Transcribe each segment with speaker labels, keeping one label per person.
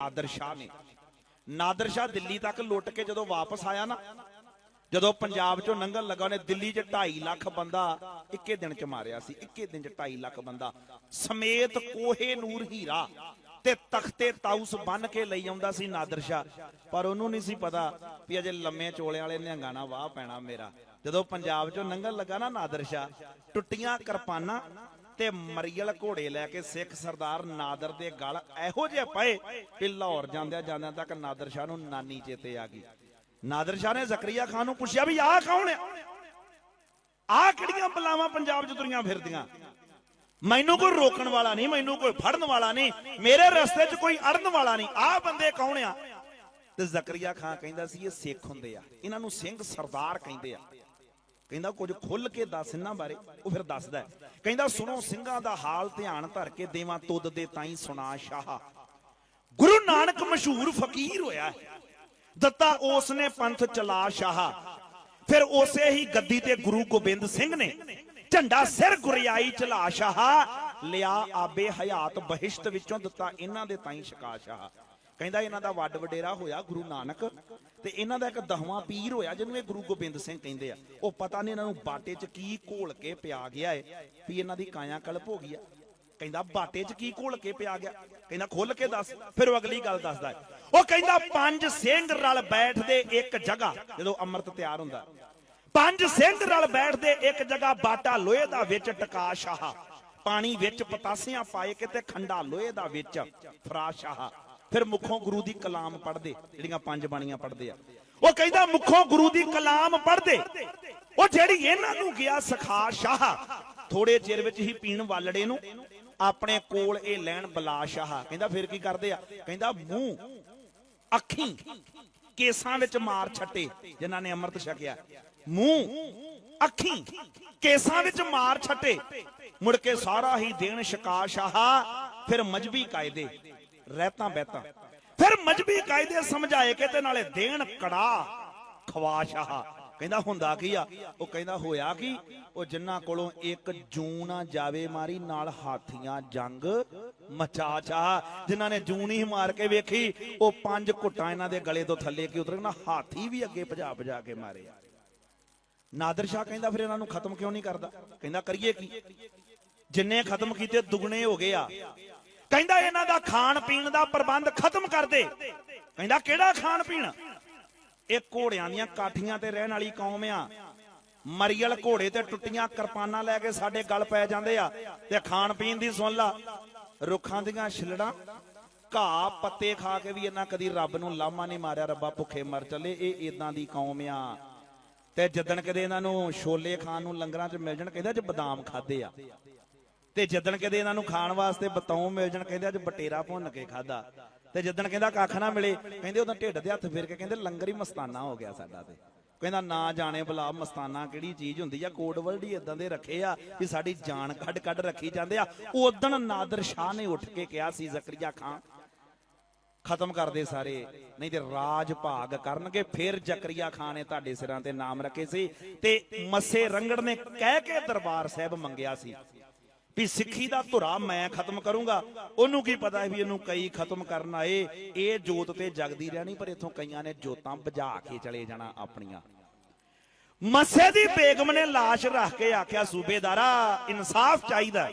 Speaker 1: ਨਾਦਰ ਸ਼ਾਹ ਨੇ। ਨਾਦਰ ਸ਼ਾਹ ਦਿੱਲੀ ਤੱਕ ਲੁੱਟ ਕੇ ਜਦੋਂ ਵਾਪਸ ਆਇਆ ਨਾ, ਜਦੋਂ ਪੰਜਾਬ ਚੋਂ ਲੰਘਣ ਲੱਗਾ, ਉਹਨੇ ਦਿੱਲੀ 'ਚ 2.5 ਲੱਖ ਬੰਦਾ ਇੱਕੇ ਦਿਨ 'ਚ ਮਾਰਿਆ ਸੀ, ਇੱਕੇ ਦਿਨ 'ਚ 2.5 ਲੱਖ ਬੰਦਾ। ਸਮੇਤ ਕੋਹੇ ਨੂਰ ਹੀਰਾ ਤੇ ਤਖਤੇ ਤਾਊਸ ਬੰਨ ਕੇ ਲਈ ਆਉਂਦਾ ਸੀ ਨਾਦਰ ਸ਼ਾਹ। ਪਰ ਉਹਨੂੰ ਨਹੀਂ ਸੀ ਪਤਾ ਵੀ ਅਜੇ ਲੰਮੇ ਚੋਲਿਆਂ ਵਾਲੇ ਨਿਹੰਗਾਂ ਵਾਹ ਪੈਣਾ ਮੇਰਾ। ਜਦੋਂ ਪੰਜਾਬ ਚੋਂ ਲੰਘਣ ਲੱਗਾ ਨਾ ਨਾਦਰ ਸ਼ਾਹ, ਟੁੱਟੀਆਂ ਕਿਰਪਾਨਾਂ ਤੇ ਮਰੀਅਲ ਘੋੜੇ ਲੈ ਕੇ ਸਿੱਖ ਸਰਦਾਰ ਨਾਦਰ ਦੇ ਗਲ ਇਹੋ ਜਿਹੇ ਪਏ ਕਿ ਲਾਹੌਰ ਜਾਂਦਿਆਂ ਜਾਂਦਿਆਂ ਤੱਕ ਨਾਦਰ ਸ਼ਾਹ ਨੂੰ ਨਾਨੀ ਚੇਤੇ ਆ ਗਈ। ਨਾਦਰ ਸ਼ਾਹ ਨੇ ਜ਼ਕਰੀਆ ਖਾਨ ਨੂੰ ਪੁੱਛਿਆ ਵੀ ਆਹ ਕੌਣ ਆ? ਆਹ ਕਿਹੜੀਆਂ ਬਲਾਵਾਂ ਪੰਜਾਬ 'ਚ ਤੁਰੀਆਂ ਫਿਰਦੀਆਂ? ਮੈਨੂੰ ਕੋਈ ਰੋਕਣ ਵਾਲਾ ਨਹੀਂ, ਮੈਨੂੰ ਕੋਈ ਫੜਨ ਵਾਲਾ ਨਹੀਂ, ਮੇਰੇ ਰਸਤੇ 'ਚ ਕੋਈ ਅੜਨ ਵਾਲਾ ਨਹੀਂ, ਆਹ ਬੰਦੇ ਕੌਣ ਆ? ਤੇ ਜ਼ਕਰੀਆ ਖਾਨ ਕਹਿੰਦਾ ਸੀ ਇਹ ਸਿੱਖ ਹੁੰਦੇ ਆ। ਇਹਨਾਂ ਨੂੰ ਸਿੰਘ ਸਰਦਾਰ ਕਹਿੰਦੇ ਆ। ਕਹਿੰਦਾ ਕੁਝ ਖੁੱਲ ਕੇ ਦੱਸ ਇਹਨਾਂ ਬਾਰੇ, ਉਹ ਫਿਰ ਦੱਸਦਾ ਕਹਿੰਦਾ, ਸੁਣੋ, ਸਿੰਘਾਂ ਦਾ ਹਾਲ ਧਿਆਨ ਧਰ ਕੇ ਦੇਵਾਂ ਤੁਧ ਦੇ ਤਾਈ ਸੁਣਾ ਸ਼ਾਹ। ਗੁਰੂ ਨਾਨਕ ਮਸ਼ਹੂਰ ਫਕੀਰ ਹੋਇਆ ਦਿੱਤਾ ਉਸ ਨੇ ਪੰਥ ਚਲਾ ਸ਼ਾਹ। ਫਿਰ ਉਸੇ ਹੀ ਗੱਦੀ ਤੇ ਗੁਰੂ ਗੋਬਿੰਦ ਸਿੰਘ ਨੇ ਝੰਡਾ ਸਿਰ ਗੁਰਿਆਈ ਚਲਾ ਸ਼ਾਹ। ਲਿਆ ਆਬੇ ਹਯਾਤ ਬਹਿਸ਼ਤ ਵਿੱਚੋਂ ਦਿੱਤਾ ਇਹਨਾਂ ਦੇ ਤਾਈ ਸ਼ਕਾ ਸ਼ਾਹ। ਕਹਿੰਦਾ ਇਹਨਾਂ ਦਾ ਵੱਡ ਵਡੇਰਾ ਹੋਇਆ ਗੁਰੂ ਨਾਨਕ ਤੇ ਇਹਨਾਂ ਦਾ ਇੱਕ ਦਹਵਾਂ ਪੀਰ ਹੋਇਆ ਜਿਹਨੂੰ ਇਹ ਗੁਰੂ ਗੋਬਿੰਦ ਸਿੰਘ ਕਹਿੰਦੇ ਆ। ਉਹ ਪਤਾ ਨਹੀਂ ਇਹਨਾਂ ਨੂੰ ਬਾਟੇ 'ਚ ਕੀ ਘੋਲ ਕੇ ਪਿਆ ਗਿਆ ਏ, ਵੀ ਇਹਨਾਂ ਦੀ ਕਾਇਆ ਕਲਪ ਹੋ ਗਈ ਆ। ਕਹਿੰਦਾ ਬਾਟੇ 'ਚ ਕੀ ਘੋਲ ਕੇ ਪਿਆ ਗਿਆ? ਕਹਿੰਦਾ ਖੁੱਲ ਕੇ ਦੱਸ, ਫਿਰ ਉਹ ਅਗਲੀ ਗੱਲ ਦੱਸਦਾ ਉਹ ਕਹਿੰਦਾ ਪੰਜ ਸਿੰਘ ਰਲ ਬੈਠਦੇ ਇੱਕ ਜਗ੍ਹਾ, ਜਦੋਂ ਅੰਮ੍ਰਿਤ ਤਿਆਰ ਹੁੰਦਾ ਪੰਜ ਸਿੰਘ ਰਲ ਬੈਠਦੇ ਇੱਕ ਜਗ੍ਹਾ, ਬਾਟਾ ਲੋਹੇ ਦਾ ਵਿੱਚ ਟਕਾ ਸ਼ਾਹ। ਪਾਣੀ ਵਿੱਚ ਪਤਾਸਿਆਂ ਪਾਏ ਕਿਤੇ ਖੰਡਾ ਲੋਹੇ ਦਾ ਵਿੱਚ ਫਰਾਸ਼ਾਹ ਫਿਰ ਮੁਖੋਂ ਗੁਰੂ ਦੀ ਕਲਾਮ ਪੜ੍ਹਦੇ, ਜਿਹੜੀਆਂ ਪੰਜ ਬਾਣੀਆਂ ਪੜ੍ਹਦੇ ਆ। ਉਹ ਕਹਿੰਦਾ ਮੁਖੋਂ ਗੁਰੂ ਦੀ ਕਲਾਮ ਪੜ੍ਹਦੇ। ਉਹ ਜਿਹੜੀ ਇਹਨਾਂ ਨੂੰ ਗਿਆ ਸਖਾ ਸ਼ਾਹ ਥੋੜੇ ਚਿਰ ਵਿੱਚ ਹੀ ਪੀਣ ਵਾਲੜੇ ਨੂੰ ਆਪਣੇ ਕੋਲ ਇਹ ਲੈਣ ਬਲਾ ਸ਼ਾਹ। ਕਹਿੰਦਾ ਫਿਰ ਕੀ ਕਰਦੇ ਆ? ਕਹਿੰਦਾ ਮੂੰਹ, ਅੱਖੀ ਕੇਸਾਂ ਵਿੱਚ ਮਾਰ ਛੱਟੇ, ਜਿਨ੍ਹਾਂ ਨੇ ਅੰਮ੍ਰਿਤ ਛਕਿਆ। ਮੂੰਹ, ਅੱਖੀ ਕੇਸਾਂ ਵਿੱਚ ਮਾਰ ਛੱਟੇ। ਮੁੜ ਕੇ ਸਾਰਾ ਹੀ ਦੇਣ ਸ਼ਕਾ ਸ਼ਾਹ, ਫਿਰ ਮਜਬੀ ਕਾਇਦੇ। ਰਹਿਤਾਂ ਬਹਿਤਾਂ। ਫਿਰ ਮਜਬੀ ਕਾਇਦੇ ਸਮਝਾਏ ਕਿ ਤੇ ਨਾਲੇ ਦੇਣ ਕੜਾ ਖਵਾ ਕਹਿੰਦਾ ਹੁੰਦਾ ਕੀ ਆ? ਉਹ ਕਹਿੰਦਾ ਹੋਇਆ ਕੀ? ਉਹ ਜਿਨ੍ਹਾਂ ਕੋਲੋਂ ਇੱਕ ਜੂੰ ਨਾ ਜਾਵੇ ਮਾਰੀ, ਨਾਲ ਹਾਥੀਆਂ ਜੰਗ ਮਚਾ ਚਾ। ਜਿਨ੍ਹਾਂ ਨੇ ਜੂੰ ਨਹੀਂ ਮਾਰ ਕੇ ਵੇਖੀ, ਉਹ ਪੰਜ ਘੁੱਟਾਂ ਇਹਨਾਂ ਦੇ ਗਲੇ ਤੋਂ ਥੱਲੇ ਕੀ ਉਤਰ? ਨਾ ਹਾਥੀ ਵੀ ਅੱਗੇ ਭਜਾ ਭਜਾ ਕੇ ਮਾਰੇ ਨਾਦਰ ਸ਼ਾਹ ਕਹਿੰਦਾ ਫਿਰ ਇਹਨਾਂ ਨੂੰ ਖਤਮ ਕਿਉਂ ਨਹੀਂ ਕਰਦਾ? ਕਹਿੰਦਾ ਕਰੀਏ ਕੀ? ਜਿੰਨੇ ਖਤਮ ਕੀਤੇ ਦੁਗਣੇ ਹੋ ਗਏ ਆ। ਕਹਿੰਦਾ ਇਹਨਾਂ ਦਾ ਖਾਣ ਪੀਣ ਦਾ ਪ੍ਰਬੰਧ ਖਤਮ ਕਰ ਦੇ। ਕਹਿੰਦਾ ਕਿਹੜਾ ਖਾਣ ਪੀਣ? ਇਹ ਘੋੜਿਆਂ ਦੀਆਂ ਕਾਠੀਆਂ ਤੇ ਰਹਿਣ ਵਾਲੀ ਕੌਮ ਆ। ਮਰੀਅਲ ਘੋੜੇ ਤੇ ਟੁੱਟੀਆਂ ਕਿਰਪਾਨਾਂ ਲੈ ਕੇ ਸਾਡੇ ਗਲ ਪੈ ਜਾਂਦੇ ਆ ਤੇ ਖਾਣ ਪੀਣ ਦੀ ਸੁਣ ਲਾ। ਰੁੱਖਾਂ ਦੀਆਂ ਛਿਲੜਾਂ, ਘਾਹ, ਪੱਤੇ ਖਾ ਕੇ ਵੀ ਇਹਨਾਂ ਕਦੀ ਰੱਬ ਨੂੰ ਲਾਮਾ ਨਹੀਂ ਮਾਰਿਆ, ਰੱਬਾ ਭੁੱਖੇ ਮਰ ਚੱਲੇ, ਇਹ ਇਦਾਂ ਦੀ ਕੌਮ ਆ। ਤੇ ਜਦਣ ਕਦੇ ਇਹਨਾਂ ਨੂੰ ਛੋਲੇ ਖਾਣ ਨੂੰ ਲੰਗਰਾਂ 'ਚ ਮਿਲ ਜਾਣ, ਕਹਿੰਦਾ ਜੇ ਬਦਾਮ ਖਾਦੇ ਆ। ਤੇ ਜਦਣ ਕਦੇ ਇਹਨਾਂ ਨੂੰ ਖਾਣ ਵਾਸਤੇ ਬਤੌਂ ਮਿਲ ਜਾਣ, ਕਹਿੰਦੇ ਅੱਜ ਬਟੇਰਾ ਭੁੰਨ ਕੇ ਖਾਦਾ ਤੇ ਜਦਣ ਕਹਿੰਦਾ ਕੱਖ ਨਾ ਮਿਲੇ, ਕਹਿੰਦੇ ਉਹਦਾ ਢਿੱਡ ਦੇ ਹੱਥ ਫੇਰ ਕੇ ਕਹਿੰਦੇ ਲੰਗਰ ਹੀ ਮਸਤਾਨਾ ਹੋ ਗਿਆ ਸਾਡਾ ਤੇ। ਕਹਿੰਦਾ ਨਾ ਜਾਣੇ ਭਲਾ ਮਸਤਾਨਾ ਕਿਹੜੀ ਚੀਜ਼ ਹੁੰਦੀ ਆ, ਕੋਡ ਵਰਡ ਹੀ ਇਦਾਂ ਦੇ ਰੱਖੇ ਆ ਵੀ ਸਾਡੀ ਜਾਨ ਕੱਢ ਕੱਢ ਰੱਖੀ ਜਾਂਦੇ ਆ। ਉਦਣ ਨਾਦਰ ਸ਼ਾਹ ਨੇ ਉੱਠ ਕੇ ਕਿਹਾ ਸੀ, ਜ਼ਕਰੀਆ ਖਾਨ ਖਤਮ ਕਰਦੇ ਸਾਰੇ, ਨਹੀਂ ਤੇ ਰਾਜ ਭਾਗ ਕਰਨਗੇ। ਫਿਰ ਜ਼ਕਰੀਆ ਖਾਨ ਨੇ ਤੁਹਾਡੇ ਸਿਰਾਂ ਤੇ ਨਾਮ ਰੱਖੇ ਸੀ ਤੇ ਮੱਸੇ ਰੰਗੜ ਨੇ ਕਹਿ ਕੇ ਦਰਬਾਰ ਸਾਹਿਬ ਮੰਗਿਆ ਸੀ। ਵੀ ਸਿੱਖੀ ਦਾ ਧੁਰਾ ਮੈਂ ਖਤਮ ਕਰੂੰਗਾ। ਉਹਨੂੰ ਕੀ ਪਤਾ ਵੀ ਇਹਨੂੰ ਕਈ ਖਤਮ ਕਰਨ ਆਏ। ਇਹ ਜੋਤ ਤੇ ਜਗਦੀ ਰਹਿਣੀ, ਪਰ ਇਥੋਂ ਕਈਆਂ ਨੇ ਜੋਤਾਂ ਬੁਝਾ ਕੇ ਚਲੇ ਜਾਣਾ ਆਪਣੀਆਂ। ਮੱਸੇ ਦੀ ਬੇਗਮ ਨੇ ਲਾਸ਼ ਰੱਖ ਕੇ ਆਖਿਆ, ਸੂਬੇਦਾਰਾ, ਇਨਸਾਫ ਚਾਹੀਦਾ।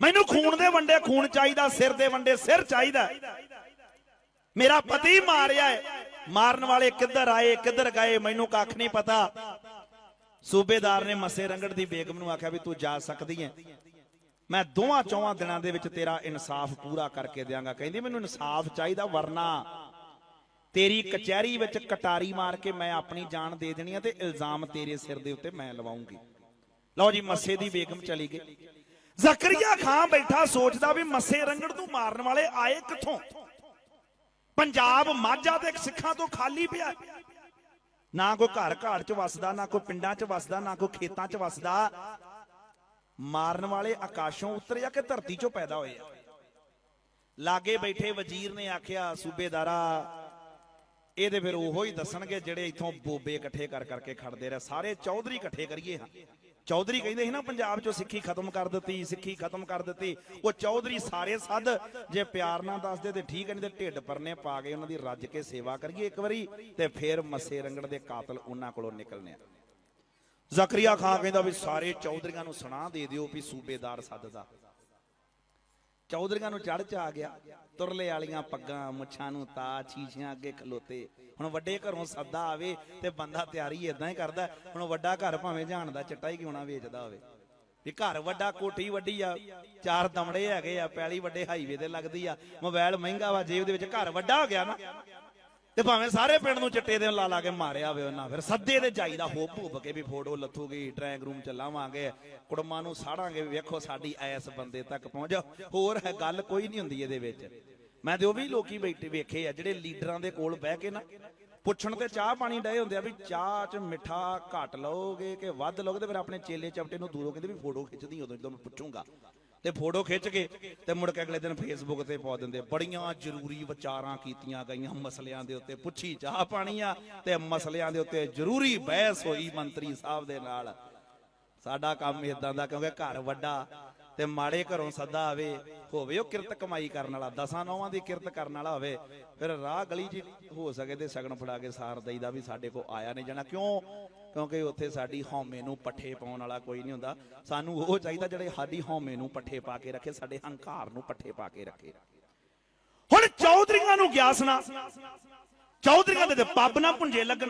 Speaker 1: ਮੈਨੂੰ ਖੂਨ ਦੇ ਵੰਡੇ ਖੂਨ ਚਾਹੀਦਾ, ਸਿਰ ਦੇ ਵੰਡੇ ਸਿਰ ਚਾਹੀਦਾ। ਮੇਰਾ ਪਤੀ ਮਾਰਿਆ ਹੈ। ਮਾਰਨ ਵਾਲੇ ਕਿੱਧਰ ਆਏ, ਕਿੱਧਰ ਗਏ, ਮੈਨੂੰ ਕੱਖ ਨਹੀਂ ਪਤਾ। ਸੂਬੇਦਾਰ ਨੇ ਮੱਸੇ ਰੰਗੜ ਦੀ ਬੇਗਮ ਨੂੰ ਆਖਿਆ ਵੀ ਤੂੰ ਜਾ ਸਕਦੀ ਹੈ ਮੈਂ ਦੋਵਾਂ ਚੌਵਾਂ ਦਿਨਾਂ ਦੇ ਵਿੱਚ ਤੇਰਾ ਇਨਸਾਫ ਪੂਰਾ ਕਰਕੇ ਦਿਆਂਗਾ। ਕਹਿੰਦੀ, ਮੈਨੂੰ ਇਨਸਾਫ ਚਾਹੀਦਾ, ਵਰਨਾ ਤੇਰੀ ਕਚਹਿਰੀ ਵਿੱਚ ਕਟਾਰੀ ਮਾਰ ਕੇ ਮੈਂ ਆਪਣੀ ਜਾਨ ਦੇ ਦੇਣੀ ਹੈ ਤੇ ਇਲਜ਼ਾਮ ਤੇਰੇ ਸਿਰ ਦੇ ਉੱਤੇ ਮੈਂ ਲਵਾਉਂਗੀ। ਲਓ ਜੀ, ਮੱਸੇ ਦੀ ਬੇਗਮ ਚਲੀ ਗਈ। ਜ਼ਕਰੀਆ ਖਾਨ ਬੈਠਾ ਸੋਚਦਾ ਵੀ ਮੱਸੇ ਰੰਗੜ ਨੂੰ ਮਾਰਨ ਵਾਲੇ ਆਏ ਕਿੱਥੋਂ? ਪੰਜਾਬ ਮਾਝਾ ਤੇ ਸਿੱਖਾਂ ਤੋਂ ਖਾਲੀ ਪਿਆ। ਨਾ ਕੋਈ ਘਰ ਘਾੜ ਚ ਵਸਦਾ, ਨਾ ਕੋਈ ਪਿੰਡਾਂ ਚ ਵਸਦਾ, ਨਾ ਕੋਈ ਖੇਤਾਂ ਚ ਵਸਦਾ। ਮਾਰਨ ਵਾਲੇ ਆਕਾਸ਼ੋਂ ਉਤਰਿਆ ਕਿ ਧਰਤੀ ਚੋਂ ਪੈਦਾ ਹੋਏ ਆ। ਲਾਗੇ ਬੈਠੇ ਵਜ਼ੀਰ ਨੇ ਆਖਿਆ, ਸੂਬੇਦਾਰਾ ਇਹ ਤੇ ਫਿਰ ਉਹੋ ਹੀ ਦੱਸਣਗੇ ਜਿਹੜੇ ਇਥੋਂ ਬੋਬੇ ਇਕੱਠੇ ਕਰ ਕਰਕੇ ਖੜਦੇ ਰਹੇ। ਸਾਰੇ ਚੌਧਰੀ ਇਕੱਠੇ ਕਰੀਏ ਹਾਂ। ਚੌਧਰੀ ਕਹਿੰਦੇ ਸੀ ਨਾ, ਪੰਜਾਬ ਚੋਂ ਸਿੱਖੀ ਖਤਮ ਕਰ ਦਿੱਤੀ, ਸਿੱਖੀ ਖਤਮ ਕਰ ਦਿੱਤੀ। ਉਹ ਚੌਧਰੀ ਸਾਰੇ ਸੱਦ, ਜੇ ਪਿਆਰ ਨਾਲ ਦੱਸਦੇ ਤੇ ਠੀਕ ਹੈ ਨਹੀਂ ਤੇ ਢਿੱਡ ਪਰਨੇ ਪਾ ਕੇ ਉਹਨਾਂ ਦੀ ਰੱਜ ਕੇ ਸੇਵਾ ਕਰੀਏ ਇੱਕ ਵਾਰੀ, ਤੇ ਫੇਰ ਮੱਸੇ ਰੰਗਣ ਦੇ ਕਾਤਲ ਉਹਨਾਂ ਕੋਲੋਂ ਨਿਕਲਨੇ ਆ। ਜ਼ਕਰੀਆ ਖਾਨ ਕਹਿੰਦਾ ਵੀ ਸਾਰੇ ਚੌਧਰੀਆਂ ਨੂੰ ਸੁਣਾ ਦੇ ਦਿਓ ਵੀ ਸੂਬੇਦਾਰ ਸੱਦਦਾ ਚੌਧਰੀਆਂ ਨੂੰ ਚੜ ਚ ਆ ਗਿਆ, ਤੁਰਲੇ ਵਾਲੀਆਂ ਪੱਗਾਂ, ਮੁੱਛਾਂ ਨੂੰ ਤਾ ਚੀਸ਼ੀਆਂ ਅੱਗੇ ਖਲੋਤੇ। ਹੁਣ ਵੱਡੇ ਘਰੋਂ ਸੱਦਾ ਆਵੇ ਤੇ ਬੰਦਾ ਤਿਆਰੀ ਇਦਾਂ ਹੀ ਕਰਦਾ ਹੁਣ ਵੱਡਾ ਘਰ ਭਾਵੇਂ ਜਾਣਦਾ ਚਿੱਟਾ ਹੀ ਕਿਉਂ ਨਾ ਵੇਚਦਾ ਹੋਵੇ। ਵੀ ਘਰ ਵੱਡਾ ਕੋਠੀ ਵੱਡੀ ਆ, ਚਾਰ ਦਮੜੇ ਹੈਗੇ ਆ, ਪੈਲੀ ਵੱਡੇ ਹਾਈਵੇ ਤੇ ਲੱਗਦੀ ਆ। ਮੋਬਾਈਲ ਮਹਿੰਗਾ ਵਾ ਜੇਬ ਦੇ ਵਿੱਚ ਘਰ ਵੱਡਾ ਹੋ ਗਿਆ ਨਾ ਤੇ ਭਾਵੇਂ ਸਾਰੇ ਪਿੰਡ ਨੂੰ ਚਿੱਟੇ ਦੇ ਲਾ ਲਾ ਕੇ ਮਾਰਿਆ ਹੋਵੇ ਉਹਨਾਂ, ਫਿਰ ਸੱਦੇ ਤੇ ਜਾਈਦਾ ਹੋ ਭੁੱਬ ਕੇ ਵੀ ਫੋਟੋ ਲੱਥੂਗੀ ਡਰਾਇੰਗ ਰੂਮ ਚ ਲਾਵਾਂਗੇ, ਕੁੜਮਾਂ ਨੂੰ ਸਾੜਾਂਗੇ, ਵੀ ਵੇਖੋ ਸਾਡੀ ਐਸ ਬੰਦੇ ਤੱਕ ਪਹੁੰਚ ਹੋਰ ਹੈ, ਗੱਲ ਕੋਈ ਨਹੀਂ ਹੁੰਦੀ ਇਹਦੇ ਵਿੱਚ। ਮੈਂ ਤੇ ਉਹ ਵੀ ਲੋਕੀ ਬੈਠੇ ਵੇਖੇ ਆ, ਜਿਹੜੇ ਲੀਡਰਾਂ ਦੇ ਕੋਲ ਬਹਿ ਕੇ ਨਾ, ਪੁੱਛਣ ਤੇ ਚਾਹ ਪਾਣੀ ਡਏ ਹੁੰਦੇ ਆ ਵੀ ਚਾਹ ਚ ਮਿੱਠਾ ਘੱਟ ਲਓਗੇ ਕਿ ਵੱਧ ਲਓਗੇ, ਤੇ ਫਿਰ ਆਪਣੇ ਚੇਲੇ ਚਪਟੇ ਨੂੰ ਦੂਰੋਂ ਕਹਿੰਦੇ ਵੀ ਫੋਟੋ ਖਿੱਚਦੀ ਉਦੋਂ ਜਦੋਂ ਮੈਂ ਪੁੱਛੂੰਗਾ। ਤੇ ਫੋਟੋ ਖਿੱਚ ਕੇ ਤੇ ਮੁੜ ਕੇ ਅਗਲੇ ਦਿਨ ਫੇਸਬੁੱਕ ਤੇ ਪਾ ਦਿੰਦੇ। ਬੜੀਆਂ ਜ਼ਰੂਰੀ ਵਿਚਾਰਾਂ ਕੀਤੀਆਂ ਗਈਆਂ ਮਸਲਿਆਂ ਦੇ ਉੱਤੇ। ਪੁੱਛੀ ਚਾਹ ਪਾਣੀ ਆ ਤੇ ਮਸਲਿਆਂ ਦੇ ਉੱਤੇ ਜ਼ਰੂਰੀ ਬਹਿਸ ਹੋਈ ਮੰਤਰੀ ਸਾਹਿਬ ਦੇ ਨਾਲ। ਸਾਡਾ ਕੰਮ ਇਦਾਂ ਦਾ ਕਿਉਂਕਿ ਘਰ ਵੱਡਾ ਤੇ ਮਾੜੇ ਘਰੋਂ ਸੱਦਾ ਆਵੇ, ਹੋਵੇ, ਉਹ ਕਿਰਤ ਕਮਾਈ ਕਰਨ ਵਾਲਾ, ਦਸਾਂ ਨੌਵਾਂ ਦੀ ਕਿਰਤ ਕਰਨ ਵਾਲਾ ਹੋਵੇ, ਫਿਰ ਰਾਹ ਗਲੀ 'ਚ ਹੋ ਸਕੇ ਤੇ ਸਗਨ ਫੜਾ ਕੇ ਸਾਰ ਦਈਦਾ ਵੀ ਸਾਡੇ ਕੋ ਆਇਆ ਨਹੀਂ ਜਾਣਾ। ਕਿਉਂ? ਕਿਉਂਕਿ ਉੱਥੇ ਸਾਡੀ ਹਉਮੈ ਨੂੰ ਪੱਠੇ ਪਾਉਣ ਵਾਲਾ ਕੋਈ ਨਹੀਂ ਹੁੰਦਾ। ਸਾਨੂੰ ਉਹ ਚਾਹੀਦਾ ਜਿਹੜੇ ਸਾਡੀ ਹਉਮੈ ਨੂੰ ਪੱਠੇ ਪਾ ਕੇ ਰੱਖੇ, ਸਾਡੇ ਹੰਕਾਰ ਨੂੰ ਪੱਠੇ ਪਾ ਕੇ ਰੱਖੇ। ਹੁਣ ਚੌਧਰੀਆਂ ਨੂੰ ਗਿਆ ਸੁਣਾ। ਚੌਧਰੀਆਂ ਦੇ ਤੇ ਪੱਬ ਨਾ ਪੁੰਜੇ ਲੱਗਣ।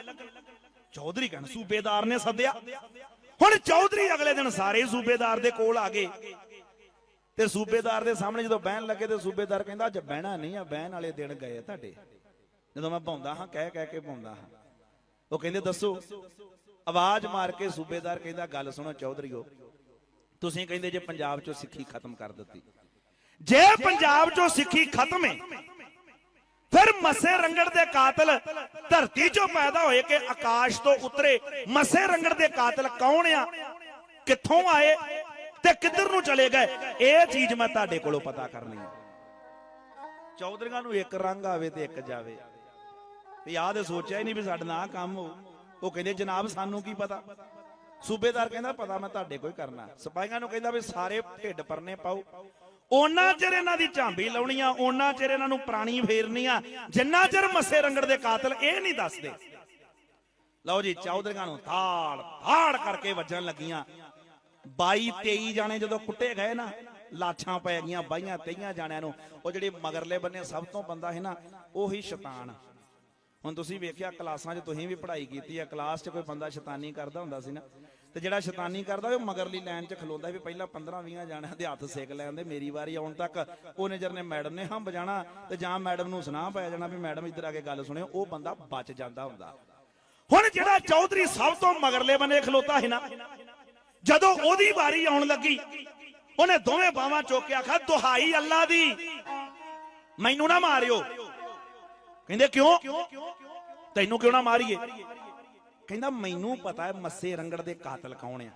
Speaker 1: ਚੌਧਰੀ ਕਹਿਣ ਸੂਬੇਦਾਰ ਨੇ ਸੱਦਿਆ। ਹੁਣ ਚੌਧਰੀ ਅਗਲੇ ਦਿਨ ਸਾਰੇ ਸੂਬੇਦਾਰ ਦੇ ਕੋਲ ਆ ਗਏ। ਤੇ ਸੂਬੇਦਾਰ ਦੇ ਸਾਹਮਣੇ ਜਦੋਂ ਬਹਿਣ ਲੱਗੇ ਤੇ ਸੂਬੇਦਾਰ ਕਹਿੰਦਾ, ਅੱਜ ਬਹਿਣਾ ਨਹੀਂ ਆ, ਬਹਿਣ ਵਾਲੇ ਦਿਨ ਗਏ ਤੁਹਾਡੇ। ਜਦੋਂ ਮੈਂ ਪਾਉਂਦਾ ਹਾਂ, ਕਹਿ ਕਹਿ ਕੇ ਪਾਉਂਦਾ ਹਾਂ। ਉਹ ਕਹਿੰਦੇ, ਦੱਸੋ। ਆਵਾਜ਼ ਮਾਰ ਕੇ ਸੂਬੇਦਾਰ ਕਹਿੰਦਾ, ਗੱਲ ਸੁਣੋ ਚੌਧਰੀਓ ਤੁਸੀਂ ਕਹਿੰਦੇ ਜੇ ਪੰਜਾਬ ਚੋਂ ਸਿੱਖੀ ਖਤਮ ਕਰ ਦਿੱਤੀ। ਜੇ ਪੰਜਾਬ ਚੋਂ ਸਿੱਖੀ ਖਤਮ ਹੈ ਫਿਰ ਮੱਸੇ ਰੰਗੜ ਦੇ ਕਾਤਲ ਧਰਤੀ ਚੋਂ ਪੈਦਾ ਹੋਏ ਕਿ ਆਕਾਸ਼ ਤੋਂ ਉਤਰੇ। ਮਸੇ ਰੰਗੜ ਦੇ ਕਾਤਲ ਕੌਣ ਆ? ਕਿੱਥੋਂ ਆਏ? ਤੇ ਕਿੱਧਰ ਨੂੰ ਚਲੇ ਗਏ? ਇਹ ਚੀਜ਼ ਮੈਂ ਤੁਹਾਡੇ ਕੋਲੋਂ ਪਤਾ ਕਰਨੀ ਹੈ। ਚੌਧਰੀਆਂ ਨੂੰ ਇੱਕ ਰੰਗ ਆਵੇ ਤੇ ਇੱਕ ਜਾਵੇ। ਵੀ ਆਹ ਤੇ ਸੋਚਿਆ ਹੀ ਨਹੀਂ ਵੀ ਸਾਡੇ ਨਾਲ ਕੰਮ ਹੋ। ਉਹ ਕਹਿੰਦੇ, ਜਨਾਬ, ਸਾਨੂੰ ਕੀ ਪਤਾ? ਸੂਬੇਦਾਰ ਕਹਿੰਦਾ, ਪਤਾ ਮੈਂ ਤੁਹਾਡੇ ਕੋਈ ਕਰਨਾ। ਸਿਪਾਹੀਆਂ ਨੂੰ ਕਹਿੰਦਾ ਵੀ ਸਾਰੇ ਢਿੱਡ ਪਰਨੇ ਪਾਓ। ਉਹਨਾਂ ਚਿਰ ਇਹਨਾਂ ਦੀ ਝਾਂਬੀ ਲਾਉਣੀ ਆ, ਉਹਨਾਂ ਚਿਰ ਇਹਨਾਂ ਨੂੰ ਪ੍ਰਾਣੀ ਫੇਰਨੀ ਆ। ਜਿੰਨਾ ਚਿਰ ਮੱਸੇ ਰੰਗੜ ਦੇ ਕਾਤਲ ਇਹ ਨਹੀਂ ਦੱਸਦੇ। ਲਓ ਜੀ, ਚੌਧਰੀਆਂ ਨੂੰ ਥਾੜ ਥਾੜ ਕਰਕੇ ਵੱਜਣ ਲੱਗੀਆਂ। 22 23 ਜਾਣੇ ਜਦੋਂ ਕੁੱਟੇ ਗਏ ਨਾ ਲਾਛਾਂ ਪੈ ਗਈਆਂ, ਬਾਈਆਂ ਤੇਈਆਂ ਜਾਣਿਆਂ ਨੂੰ। ਉਹ ਜਿਹੜੇ ਮਗਰਲੇ ਬੰਨੇ ਸਭ ਤੋਂ ਬੰਦਾ ਹੈ ਨਾ, ਉਹੀ ਸ਼ੈਤਾਨ। ਹੁਣ ਤੁਸੀਂ ਵੇਖਿਆ ਕਲਾਸਾਂ 'ਚ ਤੁਸੀਂ ਵੀ ਪੜ੍ਹਾਈ ਕੀਤੀ ਆ, ਕਲਾਸ 'ਚ ਕੋਈ ਬੰਦਾ ਸ਼ੈਤਾਨੀ ਕਰਦਾ ਹੁੰਦਾ ਸੀ ਨਾ, ਤੇ ਜਿਹੜਾ ਸ਼ੈਤਾਨੀ ਕਰਦਾ ਉਹ ਮਗਰਲੀ ਲਾਈਨ 'ਚ ਖਲੋਂਦਾ ਵੀ ਪਹਿਲਾਂ 15 20 ਜਾਣਿਆਂ ਦੇ ਹੱਥ ਸੇਕ ਲੈਂਦੇ ਮੇਰੀ ਵਾਰੀ ਆਉਣ ਤੱਕ ਉਹ ਨਜ਼ਰ ਨੇ ਮੈਡਮ ਨੇ ਹੰਬ ਜਾਣਾ, ਤੇ ਜਾਂ ਮੈਡਮ ਨੂੰ ਸੁਨਾਹ ਪੈ ਜਾਣਾ ਵੀ ਮੈਡਮ ਇੱਧਰ ਆ ਕੇ ਗੱਲ ਸੁਣਿਓ, ਉਹ ਬੰਦਾ ਬਚ ਜਾਂਦਾ ਹੁੰਦਾ। ਹੁਣ ਜਿਹੜਾ ਚੌਧਰੀ ਸਭ ਤੋਂ ਮਗਰਲੇ ਬੰਨੇ ਖਲੋਤਾ ਹੈ ਨਾ ਜਦੋਂ ਉਹਦੀ ਵਾਰੀ ਆਉਣ ਲੱਗੀ, ਉਹਨੇ ਦੋਵੇਂ ਬਾਹਾਂ ਚੁੱਕ ਕੇ ਆਖਿਆ, ਦੁਹਾਈ ਅੱਲਾ ਦੀ। ਮੈਨੂੰ ਨਾ ਮਾਰਿਓ। ਕਹਿੰਦੇ, ਕਿਉਂ? ਤੈਨੂੰ ਕਿਉਂ ਨਾ ਮਾਰੀਏ? ਕਹਿੰਦਾ, ਮੈਨੂੰ ਪਤਾ ਹੈ ਮੱਸੇ ਰੰਗੜ ਦੇ ਕਾਤਲ ਕੌਣ ਆ।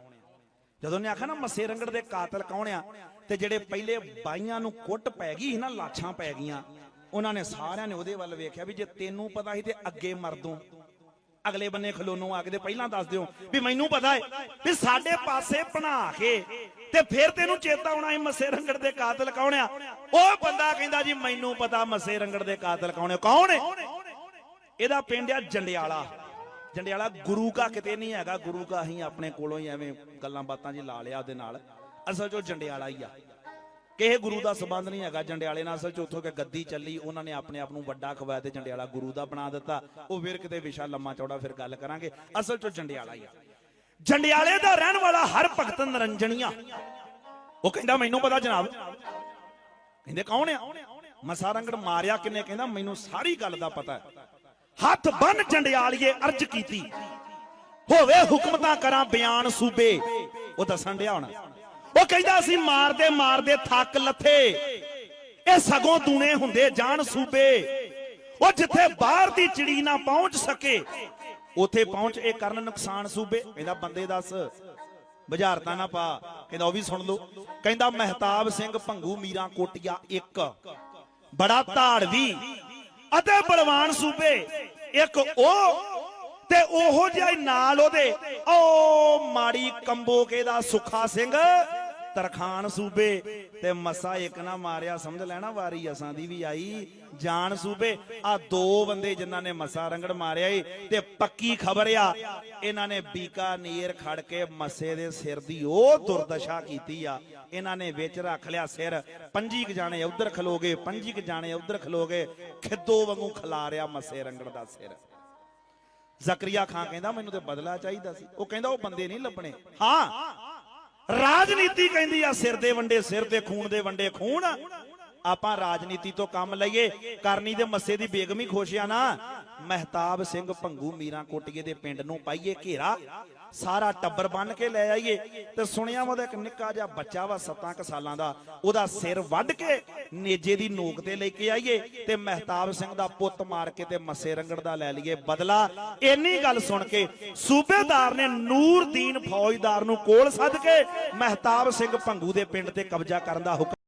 Speaker 1: ਜਦੋਂ ਨੇ ਆਖਿਆ ਨਾ, ਮੱਸੇ ਰੰਗੜ ਦੇ ਕਾਤਲ ਕੌਣ ਆ? ਤੇ ਜਿਹੜੇ ਪਹਿਲੇ ਬਾਈਆਂ ਨੂੰ ਕੁੱਟ ਪੈ ਗਈ ਸੀ ਨਾ, ਲਾਛਾਂ ਪੈ ਗਈਆਂ, ਉਹਨਾਂ ਨੇ ਸਾਰਿਆਂ ਨੇ ਉਹਦੇ ਵੱਲ ਵੇਖਿਆ ਵੀ ਜੇ ਤੈਨੂੰ ਪਤਾ ਸੀ ਤੇ ਅੱਗੇ ਮਰ ਅਗਲੇ ਬੰਨੇ ਖਲੋਨੋਂ ਆ ਕੇ ਤੇ ਪਹਿਲਾਂ ਦੱਸ ਦਿਓ ਵੀ ਮੈਨੂੰ ਪਤਾ ਹੈ ਵੀ ਸਾਡੇ ਪਾਸੇ ਬਣਾ ਕੇ ਤੇ ਫਿਰ ਤੈਨੂੰ ਚੇਤਾ ਆਉਣਾ ਸੀ ਮੱਸੇ ਰੰਗੜ ਦੇ ਕਾਤਲ ਕੌਣ ਆ? ਉਹ ਬੰਦਾ ਕਹਿੰਦਾ ਜੀ, ਮੈਨੂੰ ਪਤਾ ਮੱਸੇ ਰੰਗੜ ਦੇ ਕਾਤਲ ਕੌਣ ਆ। ਕੌਣ ਹੈ ਇਹਦਾ ਪਿੰਡ ਆ ਜੰਡਿਆਲਾ। ਜੰਡਿਆਲਾ ਗੁਰੂ ਕਾ ਕਿਤੇ ਨਹੀਂ ਹੈਗਾ, ਗੁਰੂ ਕਾ ਹੀ ਆਪਣੇ ਕੋਲੋਂ ਹੀ ਐਵੇਂ ਗੱਲਾਂ ਬਾਤਾਂ ਜੀ ਲਾ ਲਿਆ ਉਹਦੇ ਨਾਲ। ਅਸਲ 'ਚ ਜੰਡਿਆਲਾ ਹੀ ਆ। ਕਿਸੇ ਗੁਰੂ ਦਾ ਸਬੰਧ ਨਹੀਂ ਹੈਗਾ ਜੰਡਿਆਲੇ ਨਾਲ। ਅਸਲ 'ਚ ਉੱਥੋਂ ਕਿ ਗੱਦੀ ਚੱਲੀ, ਉਹਨਾਂ ਨੇ ਆਪਣੇ ਆਪ ਨੂੰ ਵੱਡਾ ਖਵਾਇਆ ਤੇ ਜੰਡਿਆਲਾ ਗੁਰੂ ਦਾ ਬਣਾ ਦਿੱਤਾ। ਉਹ ਫਿਰ ਕਿਤੇ ਵਿਸ਼ਾ ਲੰਮਾ ਚੌੜਾ ਫਿਰ ਗੱਲ ਕਰਾਂਗੇ। ਅਸਲ 'ਚ ਜੰਡਿਆਲਾ ਹੀ ਆ। ਜੰਡਿਆਲੇ ਦਾ ਰਹਿਣ ਵਾਲਾ ਹਰ ਭਗਤ ਨਰੰਜਣੀਆ। ਉਹ ਕਹਿੰਦਾ, ਮੈਨੂੰ ਪਤਾ ਜਨਾਬ। ਕਹਿੰਦੇ, ਕੌਣ ਆ? ਮਸਾ ਰੰਗੜ ਮਾਰਿਆ ਕਿੰਨੇ, ਕਹਿੰਦਾ, ਮੈਨੂੰ ਸਾਰੀ ਗੱਲ ਦਾ ਪਤਾ ਹੈ। ਹੱਥ ਬੰਨ ਜੰਡਿਆਲੀਏ ਅਰਜ ਕੀਤੀ। ਹੋਵੇ ਹੁਕਮਤਾਂ ਕਰਾਂ ਬਿਆਨ ਸੂਬੇ। ਉਹ ਦੱਸਣ ਡਿਆ ਹੁਣ। ਉਹ ਕਹਿੰਦਾ ਅਸੀਂ ਮਾਰਦੇ ਮਾਰਦੇ ਥੱਕ ਲੱਥੇ। ਇਹ ਸਗੋਂ ਦੂਣੇ ਹੁੰਦੇ ਜਾਣ ਸੂਬੇ। ਉਹ ਜਿੱਥੇ ਬਾਹਰ ਦੀ ਚਿੜੀ ਨਾ ਪਹੁੰਚ ਸਕੇ, ਉਥੇ ਪਹੁੰਚ ਇਹ ਕਰਨ ਨੁਕਸਾਨ ਸੂਬੇ। ਕਹਿੰਦਾ, ਬੰਦੇ ਦੱਸ, ਬੁਝਾਰਤਾ ਨਾ ਪਾ। ਕਹਿੰਦਾ, ਉਹ ਵੀ ਸੁਣ ਲਓ। ਕਹਿੰਦਾ, ਮਹਿਤਾਬ ਸਿੰਘ ਭੰਗੂ ਮੀਰਾ ਕੋਟਿਆ ਇੱਕ। ਬੜਾ ਧਾੜਵੀ ਅਤੇ ਬਲਵਾਨ ਸੂਬੇ ਇੱਕ ਉਹ। ਤੇ ਉਹੋ ਜਿਹਾ ਨਾਲ ਉਹਦੇ। ਓ ਮਾੜੀ ਕੰਬੋਕੇ ਦਾ ਸੁੱਖਾ ਸਿੰਘ। ਤਰਖਾਨ ਸੂਬੇ ਤੇ ਮਸਾ ਇੱਕ ਨਾ ਮਾਰਿਆ, ਸਮਝ ਲੈਣਾ ਵਾਰੀ ਅਸਾਂ ਦੀ ਵੀ ਆਈ ਜਾਨ ਸੂਬੇ। ਆ ਦੋ ਬੰਦੇ ਜਿਨ੍ਹਾਂ ਨੇ ਮਸਾ ਰੰਗੜ ਮਾਰਿਆ ਏ ਤੇ ਪੱਕੀ ਖਬਰ ਆ, ਇਹਨਾਂ ਨੇ ਬੀਕਾਨੇਰ ਖੜ ਕੇ ਮੱਸੇ ਦੇ ਸਿਰ ਦੀ ਉਹ ਦੁਰਦਸ਼ਾ ਕੀਤੀ ਆ। ਇਹਨਾਂ ਨੇ ਵਿੱਚ ਰੱਖ ਲਿਆ ਸਿਰ, ਪੰਜੀ ਕ ਜਾਣੇ ਉਧਰ ਖਲੋਗੇ ਪੰਜੀ ਕ ਜਾਣੇ ਉਧਰ ਖਲੋਗੇ ਖਿੱਦੋ ਵਾਂਗੂ ਖਿਲਾਰਿਆ ਮੱਸੇ ਰੰਗੜ ਦਾ ਸਿਰ। ਜ਼ਕਰੀਆ ਖਾਨ ਕਹਿੰਦਾ, ਮੈਨੂੰ ਤੇ ਬਦਲਾ ਚਾਹੀਦਾ ਸੀ। ਉਹ ਕਹਿੰਦਾ, ਉਹ ਬੰਦੇ ਨਹੀਂ ਲੱਭਣੇ। ਹਾਂ ਰਾਜਨੀਤੀ ਕਹਿੰਦੀ ਆ, ਸਿਰ ਦੇ ਵੰਡੇ, ਸਿਰ ਤੇ ਖੂਨ ਦੇ ਵੰਡੇ ਖੂਨ। ਆਪਾਂ ਰਾਜਨੀਤੀ ਤੋਂ ਕੰਮ ਲਈਏ, ਕਰਨੀ ਦੇ ਮੱਸੇ ਦੀ ਬੇਗਮੀ ਹੀ ਆ ਨਾ। ਮਹਿਤਾਬ ਸਿੰਘ ਭੰਗੂ ਮੀਰਾਂ ਕੋਟੀਏ ਦੇ ਪਿੰਡ ਨੂੰ ਪਾਈਏ ਘੇਰਾ। ਸਾਰਾ ਟੱਬਰ ਬੰਨ ਕੇ ਲੈ ਆਈਏ ਤੇ ਸੁਣਿਆ ਉਹਦਾ ਇੱਕ ਨਿੱਕਾ ਜਿਹਾ ਬੱਚਾ ਵਾ 7 ਸਾਲਾਂ ਦਾ, ਉਹਦਾ ਸਿਰ ਵੱਢ ਕੇ ਨੇਜੇ ਦੀ ਨੋਕ ਤੇ ਲੈ ਕੇ ਆਈਏ ਤੇ ਮਹਿਤਾਬ ਸਿੰਘ ਦਾ ਪੁੱਤ ਮਾਰ ਕੇ ਤੇ ਮੱਸੇ ਰੰਗੜ ਦਾ ਲੈ ਲਈਏ। ਬਦਲਾ ਇੰਨੀ ਗੱਲ ਸੁਣ ਕੇ ਸੂਬੇਦਾਰ ਨੇ ਨੂਰਦੀਨ ਫੌਜਦਾਰ ਨੂੰ ਕੋਲ ਸੱਦ ਕੇ ਮਹਿਤਾਬ ਸਿੰਘ ਭੰਗੂ ਦੇ ਪਿੰਡ ਤੇ ਕਬਜ਼ਾ ਕਰਨ ਦਾ ਹੁਕਮ